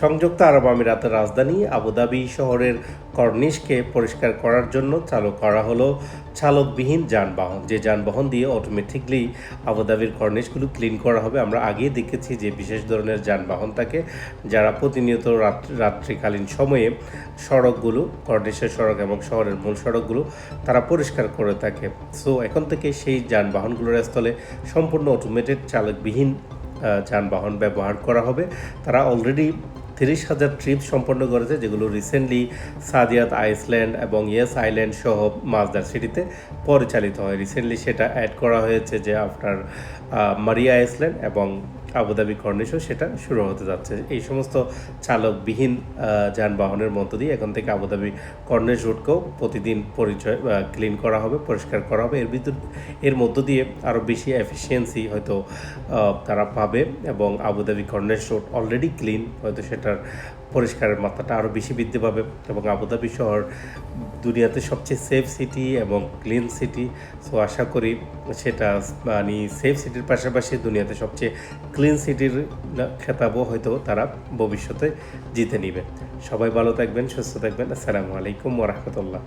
সংযুক্ত আরব আমিরাতের রাজধানী আবুধাবি শহরের কর্নিশকে পরিষ্কার করার জন্য চালু করা হলো চালকবিহীন যানবাহন। যে যানবাহন দিয়ে অটোমেটিকলি আবুধাবির কর্নিশগুলো ক্লিন করা হবে, আমরা আগেই দেখেছি যে বিশেষ ধরনের যানবাহন থাকে যারা প্রতিনিয়ত রাত্রি রাত্রিকালীন সময়ে সড়কগুলো, কর্নিশের সড়ক এবং শহরের মূল সড়কগুলো তারা পরিষ্কার করে থাকে। সো এখন থেকে সেই যানবাহনগুলোর স্থলে সম্পূর্ণ অটোমেটেড চালকবিহীন যানবাহন ব্যবহার করা হবে। তারা অলরেডি তিরিশ হাজার ট্রিপ সম্পন্ন করেছে, যেগুলো রিসেন্টলি সাদিয়াত আইসল্যান্ড এবং ইয়েস আইল্যান্ড সহ মাজদার সিটিতে পরিচালিত হয়। রিসেন্টলি সেটা অ্যাড করা হয়েছে যে আফটার মারিয়া আইসল্যান্ড এবং আবুধাবি কর্নিশও সেটা শুরু হতে যাচ্ছে। এই সমস্ত চালকবিহীন যানবাহনের মধ্য দিয়ে এখন থেকে আবুধাবি কর্নিশ রুটকেও প্রতিদিন পরিচয় ক্লিন করা হবে, পরিষ্কার করা হবে। এর ভিতর এর মধ্য দিয়ে আরও বেশি এফিসিয়েন্সি হয়তো তারা পাবে এবং Abu Dhabi Corniche Road already clean হয়তো সেটার পরিষ্কারের মাত্রাটা আরও বেশি বৃদ্ধি পাবে এবং আবুধাবি শহর দুনিয়াতে সবচেয়ে সেফ সিটি এবং ক্লিন সিটি সো আশা করি সেটা মানে সেফ সিটির পাশাপাশি দুনিয়াতে সবচেয়ে ক্লিন সিটির খেতাবও হয়তো তারা ভবিষ্যতে জিতে নেবে। সবাই ভালো থাকবেন, সুস্থ থাকবেন। আসসালামু আলাইকুম ওরহমতুল্লাহ